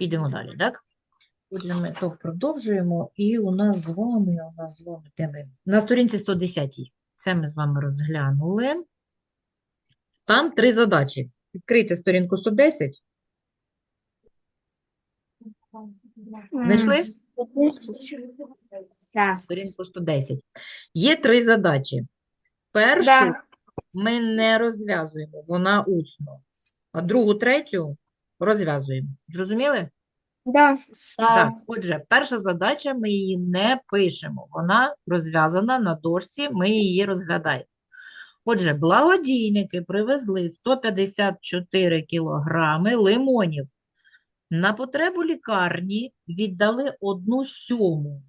Підемо далі, так? Отже, ми то продовжуємо, і у нас з вами, у нас з вами, де ми? На сторінці 110. Це ми з вами розглянули. Там три задачі. Відкрийте сторінку 110. Знайшли? Так. Сторінку 110. Є три задачі. Першу Да. ми не розв'язуємо, вона усно. А другу, третю розв'язуємо. Зрозуміли? Да. Так, отже, перша задача, ми її не пишемо. Вона розв'язана на дошці, ми її розглядаємо. Отже, благодійники привезли 154 кілограми лимонів. На потребу лікарні віддали одну сьому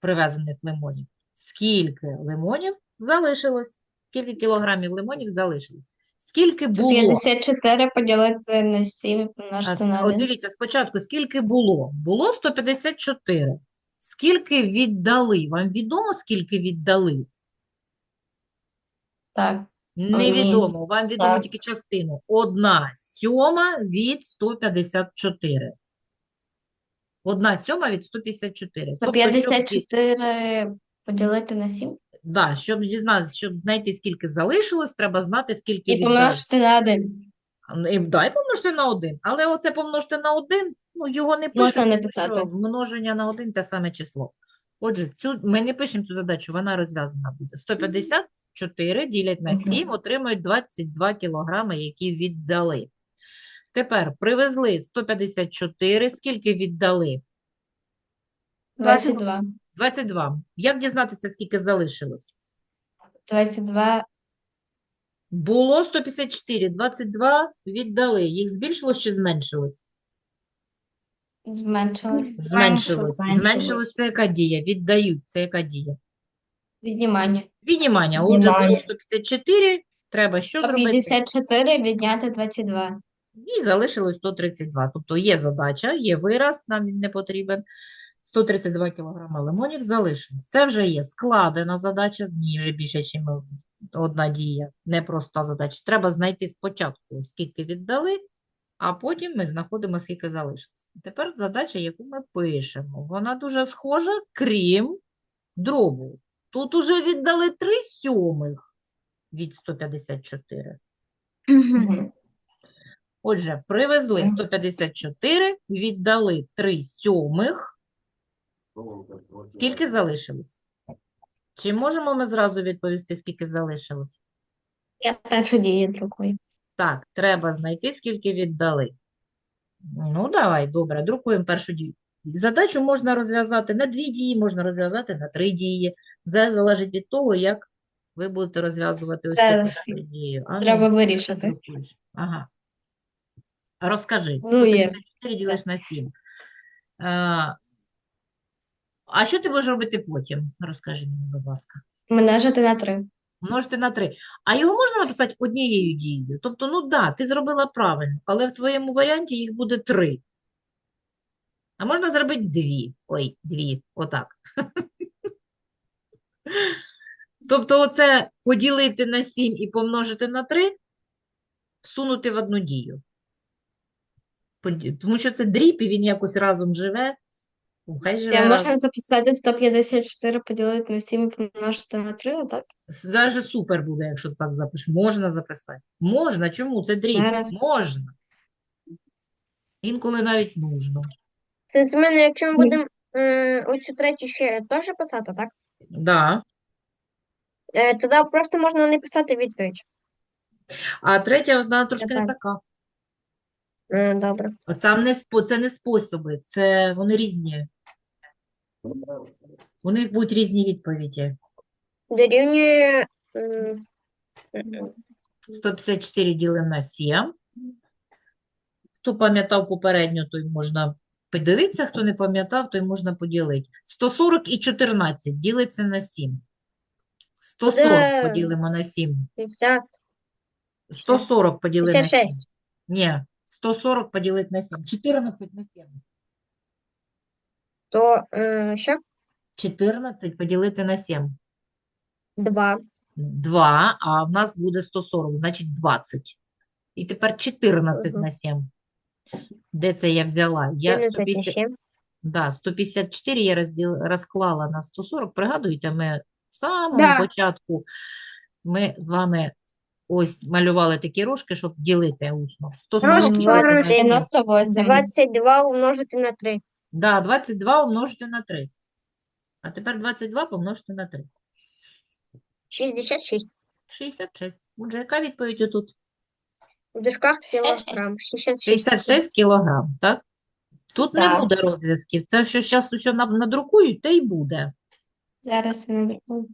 привезених лимонів. Скільки лимонів залишилось? Скільки кілограмів лимонів залишилось? Скільки було? 54 поділити на 7 А, помножити на От дивіться, спочатку скільки було? Було 154. Скільки віддали? Вам відомо, скільки віддали? Так. Невідомо. Вам відомо так. тільки частину. Одна сьома від 154. Одна сьома від 154. Тобто, щоб, ді- 154 поділити на 7 да, щоб дізнатися, щоб знайти, скільки залишилось, треба знати, скільки і помножити на 1. Ну, І дай помножте на один. Але оце помножте на один, ну його не Можна пишемо, не тому що писати. множення на один те саме число. Отже, цю, ми не пишемо цю задачу, вона розв'язана буде. 154 ділять на Мгм. 7, отримують 22 кілограми, які віддали. Тепер привезли 154, скільки віддали? 22. 22. Як дізнатися, скільки залишилось? 22 Було 154, 22 віддали. Їх збільшилось чи зменшилось? зменшилось. Зменшилось. Зменшилось це яка дія? Віддають це яка дія? Віднімання. Віднімання. Отже, було Віднімання. 154, треба що зробити? 154 відняти 22. І залишилось 132. Тобто є задача, є вираз, нам він не потрібен. 132 кілограми лимонів залишилось. Це вже є складена задача, в ній вже більше, ніж одна дія, непроста задача. Треба знайти спочатку, скільки віддали, а потім ми знаходимо, скільки залишилось. Тепер задача, яку ми пишемо. Вона дуже схожа, крім дробу. Тут уже віддали 3 сьомих від 154. Отже, привезли 154, віддали 3 сьомих. Скільки залишилось? Чи можемо ми зразу відповісти, скільки залишилось? Я першу дію друкую. Так, треба знайти, скільки віддали. Ну, давай, добре, друкуємо першу дію. Задачу можна розв'язати на дві дії, можна розв'язати на три дії. Все залежить від того, як ви будете розв'язувати ось цю першу дію. А ну, Треба вирішити. Ага. Розкажи, Ну, є. 154 ділиш на 7. А, що ти будеш робити потім? Розкажи мені, будь ласка. Множити на 3. Множити на 3. А його можна написати однією дією? Тобто, ну да, ти зробила правильно, але в твоєму варіанті їх буде 3. А можна зробити 2. Ой, 2, отак. Тобто оце поділити на 7 і помножити на 3, всунути в одну дію. Тому що це дріб, і він якось разом живе. Хай живе Я можна записати 154 поділити на 7 і помножити на 3, отак? Даже супер буде, якщо так запишеш. Можна записати. Можна. Чому? Це дріб. Зараз. Можна. Інколи навіть нужно. Це з мене, якщо ми будемо м, оцю третю ще теж писати, так? Да. Е, тоді просто можна не писати відповідь. А третя, вона трошки не така. Е, добре. Там не спо... це не способи, це вони різні. У них будуть різні відповіді. Дорівнює. м, м, 154 ділимо на 7. Хто пам'ятав попередньо, той можна подивитися, хто не пам'ятав, той можна поділити. 140 і 14 ділиться на 7. 140 Буде- поділимо на 7. 50, 140 поділити на 7. 56. Ні, 140 поділити на 7. 14 на 7. То е, що? 14 поділити на 7. 2. 2, а в нас буде 140, значить 20. І тепер 14 Мгм. на 7. Де це я взяла? Я 150, 1,7. да, 154 я розділ, розклала на 140. Пригадуєте, ми в самому Да. початку ми з вами ось малювали такі рожки, щоб ділити усно. 140 Рожки ділити на рожки. скільки? 98. 22 умножити на 3. Да, 22 умножити на 3. А тепер 22 помножити на 3. 66. 66. Отже, яка відповідь отут? У дужках кілограм. 66. 66 кілограм, так? Тут не Так. буде розв'язків. Це що зараз що нам надрукують, те й буде. Зараз я надрукую.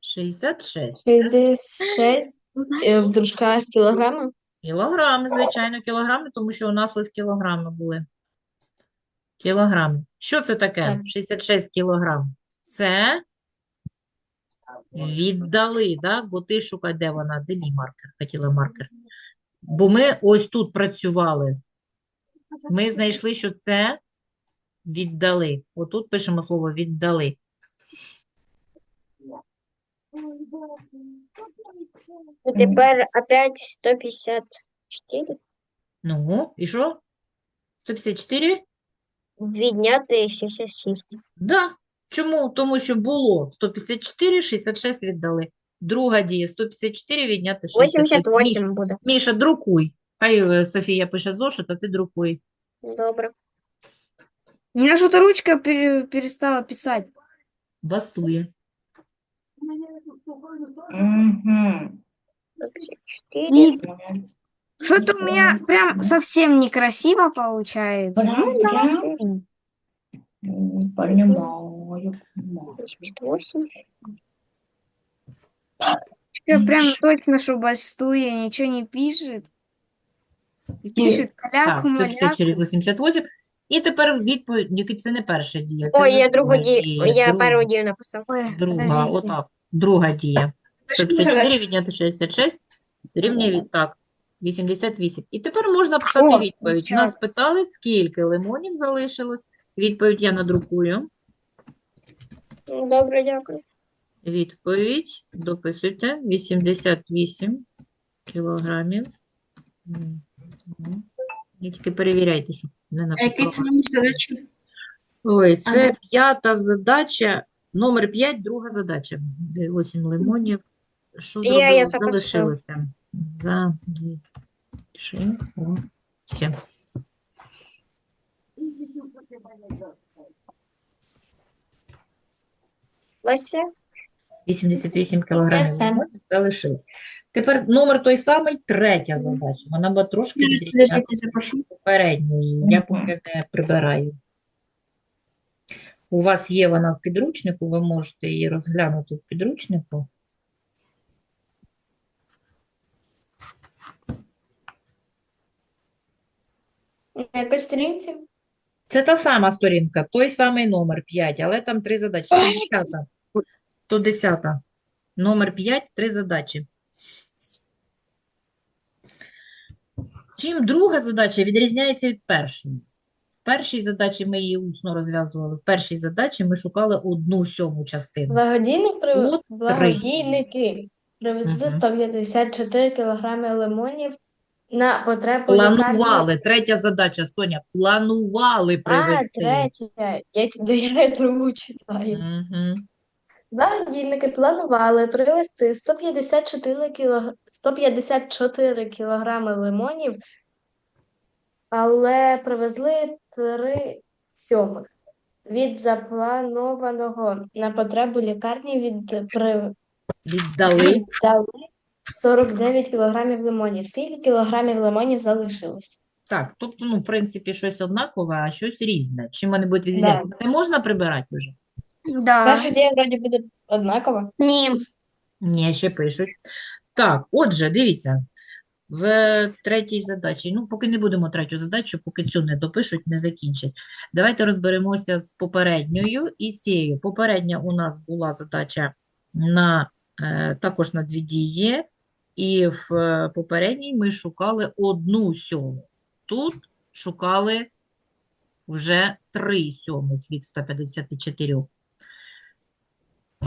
66. 66 е, в дружках кілограми. Кілограми, звичайно, кілограми, тому що у нас ось кілограми були. Кілограми. Що це таке? 66 кілограм. Це віддали, так? Бо ти шукай, де вона? Де мій маркер? Хотіла маркер. Бо ми ось тут працювали. Ми знайшли, що це віддали. Отут пишемо слово віддали. І тепер опять 154. Ну, і що? 154? Відняти 66. Да. Чому? Тому що було 154, 66 віддали. Друга дія 154 відняти 66. Міш, 88 буде. Міша, друкуй. Хай е, Софія пише зошит, а ти друкуй. Добре. У меня что-то ручка пере- перестала писать. Бастує. Мгм. 154. И что-то у меня прям совсем некрасиво получается. М. М, Понимаю, понимаю. 88. Чё, Прям точно, что бастуя ничего не пишет. И Пишет Так, каляку, 154, 88. І тепер відповідь, Ніки, це не перша дія, це Ой, вже я другу друга дію. дія, Я друга, дію написав. Ой, друга, подождите. отак, друга дія. Это что за 154 задача? відняти 66 рівня від так, 88. І тепер можна писати відповідь. Нас питали, скільки лимонів залишилось. Відповідь я надрукую. Добре, дякую. Відповідь дописуйте 88 кілограмів. І тільки перевіряйте, щоб не написала. Ой, це п'ята задача, номер 5, друга задача. 8 лимонів. Що Я- я. Залишилося. За Ще. Леся. 88 кілограмів залишилось. Тепер номер той самий, третя задача. Вона буде трошки попередньої. Я поки не прибираю. У вас є вона в підручнику, ви можете її розглянути в підручнику. На якій сторінці? Це та сама сторінка, той самий номер 5, але там три задачі. 110. 110. Номер 5, три задачі. Чим друга задача відрізняється від першої? Першій задачі ми її усно розв'язували. В першій задачі ми шукали одну сьому частину. Благодійник при... От. Благодійники привезли Мгм. 154 кілограми лимонів на потребу лікарні. Планували. Третя задача, Соня, планували А, привезти. третя. Я, я другу читаю. Мгм. Благодійники планували привезти 154 кілог... 154 кілограми лимонів, але привезли 3 сьомих. Від запланованого на потребу лікарні від... при... Віддали. віддали 49 кілограмів лимонів. Скільки кілограмів лимонів залишилось? Так, тобто, ну, в принципі, щось однакове, а щось різне. Чим вони будуть відрізнятися? Це можна прибирати вже? Да. Перша дія вроді буде однакова. Не. Ні, ще пишуть. Так, отже, дивіться, в третій задачі, ну, поки не будемо третю задачу, поки цю не допишуть, не закінчать. Давайте розберемося з попередньою і цією. Попередня у нас була задача на, е, також на дві дії, і в е, попередній ми шукали одну сьому. Тут шукали вже три сьомих від 154.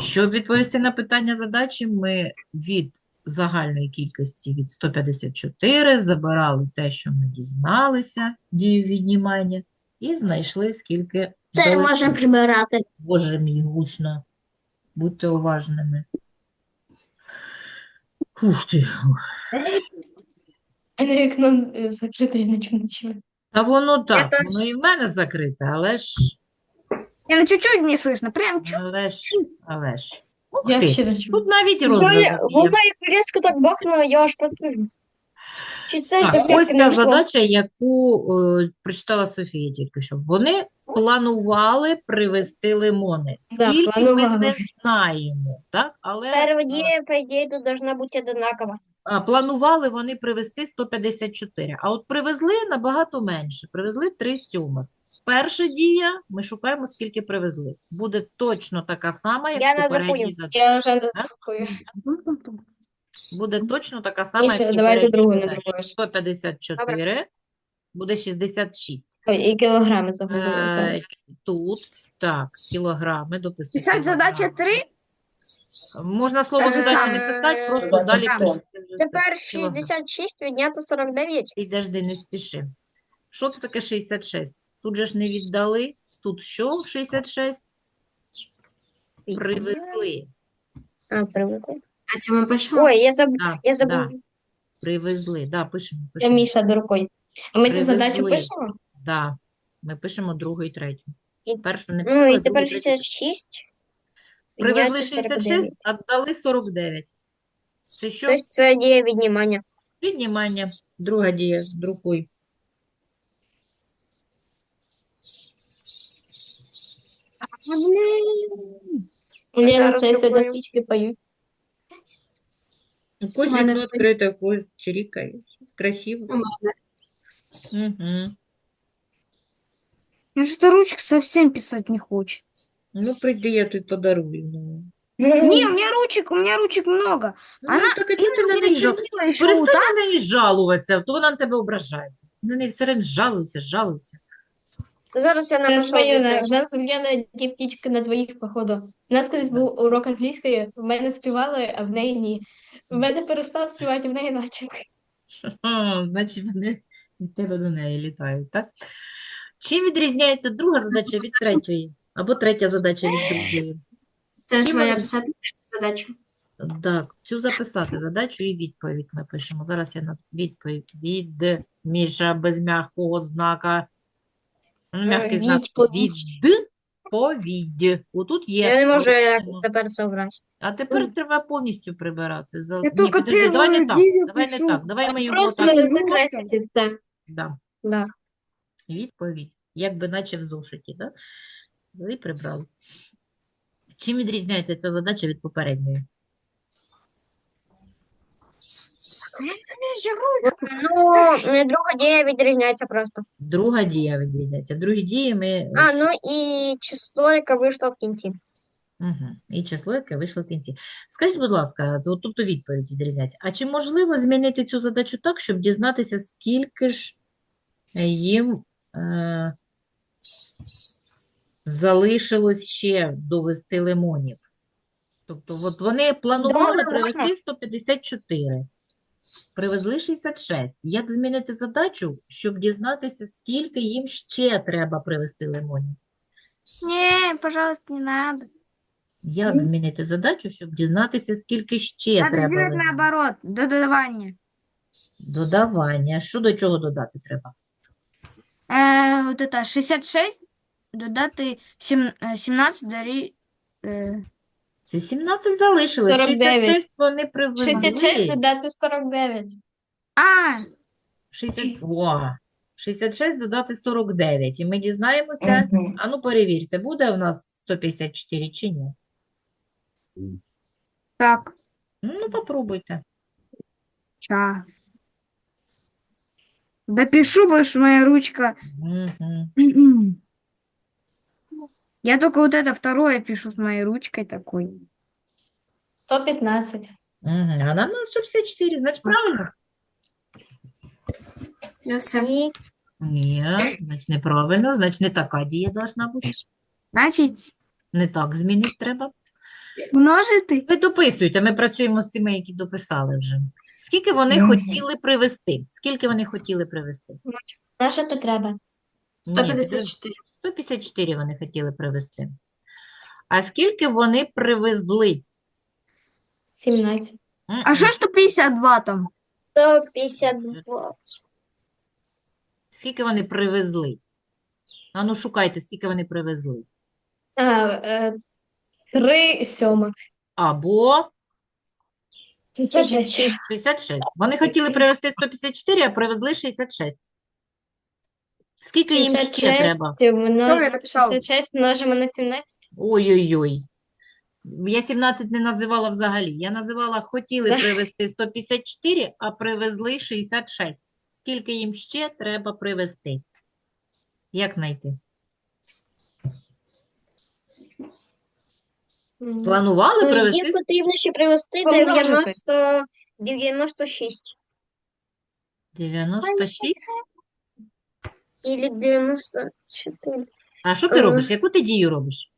Щоб відповісти на питання задачі, ми від загальної кількості від 154, забирали те, що ми дізналися, дію віднімання, і знайшли, скільки Це залишилось. можна прибирати. Боже мій, гучно. Будьте уважними. Ух ти. А на вікно е, закрите, я не чую нічого. Та воно так, теж. воно і в мене закрите, але ж, Я ну чуть-чуть не слышно, прям чуть. але ж, але ж. Ух Я ти. ще не чую. Тут навіть розв'язок є. Як різко так бахнуло, я аж підпрыгнув. Чи це Так, ось ця задача, яку е, прочитала Софія тільки що. Вони планували привезти лимони. Да, Скільки ми планували. не знаємо, так? Але Перша е, по ідеї, тут должна бути одинакова. а, планували вони привезти 154, а от привезли набагато менше. Привезли 3 сьомих. Перша дія, ми шукаємо, скільки привезли. Буде точно така сама, як Я в попередній задачі. Я вже не. Буде точно така сама, як Міша, і в давайте попередній другу не задачі. друкуєш. 154 буде 66. Ой, і кілограми загубили Е, зараз. Тут, так, кілограми, дописуємо. Писать задача 3? Можна слово Е, задача не писати, просто Добре, далі пишеться вже. Тепер Кілограм. 66 відняти 49. Підожди, не спіши. Що це таке 66? Тут же ж не віддали. Тут що 66? Привезли. А, привикли. А це ми пишемо? Ой, я забув. Да, Я да, забув. привезли. Да, пишемо, Я пишемо. Міша до. А ми цю задачу Привезли. пишемо? Да. Ми пишемо другу і третю. І- Першу не Ну, писали, і другу, тепер третю 66. Привезли відняти 66, 49. а дали 49. Це що? Тобто це дія віднімання. Піднімання. Друга дія. Друкуй. Навчаються друкую. до птічки поють. У когось мене вікно відкрите, у когось чирікає. Красиво. Угу. Ну что ручка совсем писать не хочет. Ну, прийди, я тобі подарую. Ну, Не, у меня ручек, у меня ручек много. ну Вона- так чого ти на неї жал... Перестань на неї жалуватися, то вона на тебе ображається. На неї все время жалуйся, жалуйся. Зараз я Я напишу. у нас Ульяна ті на двоїх, походу. У нас колись був урок англійської, в мене співали, а в неї ні. В мене перестав співати, в неї наче. О, значить, вони від тебе до неї літають, так? Чим відрізняється друга задача від третьої? Або третя задача від другої? Це ж моя писати задачу. Так, цю записати задачу і відповідь ми пишемо. Зараз я на відповідь від Міша без м'якого знака. М'який знак відповідь. відповідь. Отут є. Я не можу як тепер зобрати. А тепер треба повністю прибирати. За... Я Ні, тільки підожди, давай не так. Давай не пишу. так. Давай ми його Просто так. закреслити все. Да. Да. Відповідь, якби наче в зошиті, да? І прибрали. Чим відрізняється ця задача від попередньої? Ну, друга дія відрізняється просто. Друга дія відрізняється. В другій дії ми А, ну і число, яке вийшло в кінці. Угу. І число, яке вийшло в кінці. Скажіть, будь ласка, то- тобто відповідь відрізняється. А чи можливо змінити цю задачу так, щоб дізнатися, скільки ж їм е, залишилось ще довести лимонів? Тобто, от вони планували Да, привезти 154, привезли 66. Як змінити задачу, щоб дізнатися, скільки їм ще треба привезти лимонів? Не, пожалуйста, не надо. Як змінити задачу, щоб дізнатися, скільки ще Надо треба сделать лимонів? наоборот, до додавання. Додавання. Що до чого додати треба? Е, вот это 66 додати сім- е, 17 дарі, е, Це 17 залишилось. 49. 66 вони привезли. 66 додати 49. а, 60... О, 66 додати 49. І ми дізнаємося. Мгм. А ну перевірте, буде у нас 154 чи ні? так, Ну, попробуйте. ща. Допишу, потому что моя ручка... Мгм. Я только вот это второе пишу с моей ручкой такой. 115. Мгм. А нам на 154, значить правильно? Я все. Ні, значить неправильно, значить не така дія должна бути. Значит, Не так змінити треба. Множити? Ви дописуєте, ми працюємо з тими, які дописали вже. Скільки вони Мгм. хотіли привезти? Скільки вони хотіли привезти? Наша потреба. Ні, 154. 154 вони хотіли привезти. А скільки вони привезли? 17. А що 152 там? 152. Скільки вони привезли? А ну шукайте, скільки вони привезли. А, е, 3 сьомих. Або 56. 66. Вони хотіли привезти 154, а привезли 66. Скільки їм ще треба? 66 мно- я написала? 66 множимо на 17. Ой-ой-ой. Я 17 не називала взагалі. Я називала хотіли привезти 154, а привезли 66. Скільки їм ще треба привезти? Як знайти? Планували Е, привезти? Їм потрібно ще привезти Помножити. 90, 96. 96? Ілі 94. А що ти Е. робиш? Яку ти дію робиш?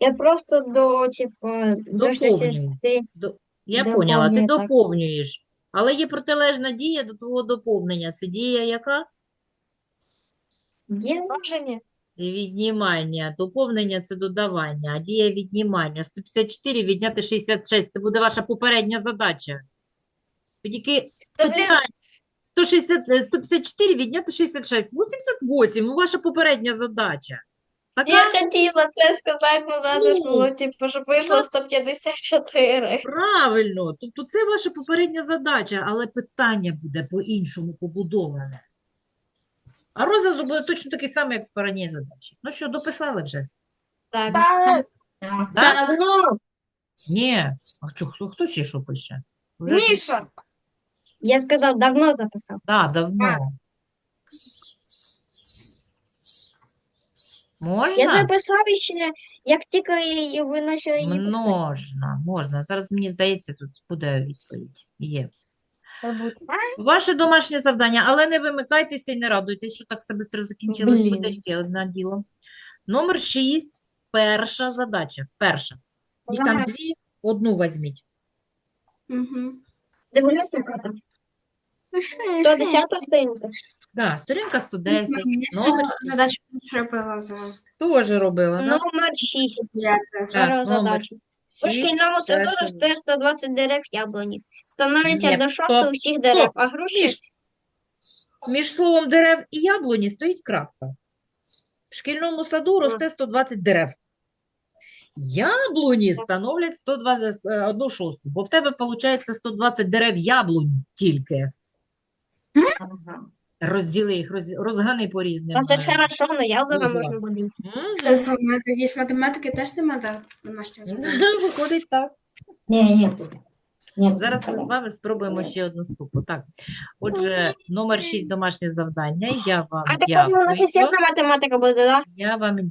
Я просто до, типу, до Доповнюю. 60. До... Я поняла, ти Доповнюю, так. доповнюєш. Але є протилежна дія до твого доповнення. Це дія яка? Множення. Віднімання. Доповнення – це додавання, а дія віднімання. 154 відняти 66 – це буде ваша попередня задача. Ви Тільки Та, блін, питання. 160, е, 154 відняти 66. 88 – ваша попередня задача. Така Я хотіла це сказати, але треба ж Ну. було, типу, щоб вийшло 154. правильно. Тобто це ваша попередня задача, але питання буде по-іншому побудоване. А розв'язок буде точно такий самий, як в попередній задачі. Ну що, дописали вже? Так. Так? Давно. Ні. А хто, хто, ще що пише? Вже Міша! Я сказав, давно записав. Да, давно. Я Можна? записав ще, як тільки почали її писати. Можна, можна. Зараз мені здається, тут буде відповідь. Є. Ваше домашнє завдання, але не вимикайтеся і не радуйтесь, що так все швидко закінчилось. Буде ще одне діло. Номер 6. Перша задача. Перша. Їх там дві, одну візьміть. Угу. Дивлюся. 110 сторінка. Да, сторінка 110. Номер Задачу робила за теж робила. да? Номер 6. Так, Зараз номер задачу. У шість, шкільному саду росте 120 дерев яблуні. Становиться Ні, до 6 стоп, усіх дерев, стоп. а груші Між, між словом дерев і яблуні стоїть крапка. В шкільному саду росте 120 дерев. Яблуні становлять 120, е, одну шосту, бо в тебе виходить 120 дерев яблунь тільки. Ага. Розділи їх, роз, розгани по різним. А це ж е, хорошо, на яблука Ага. можна буде. м, Це з математики, з математики теж нема да, домашнього завдання? Виходить так. Ні, ні. Ні, Зараз ми з вами спробуємо ще одну штуку. Так, отже, номер 6 домашнє завдання. Я вам А так у нас дякую. математика буде, так? Я вам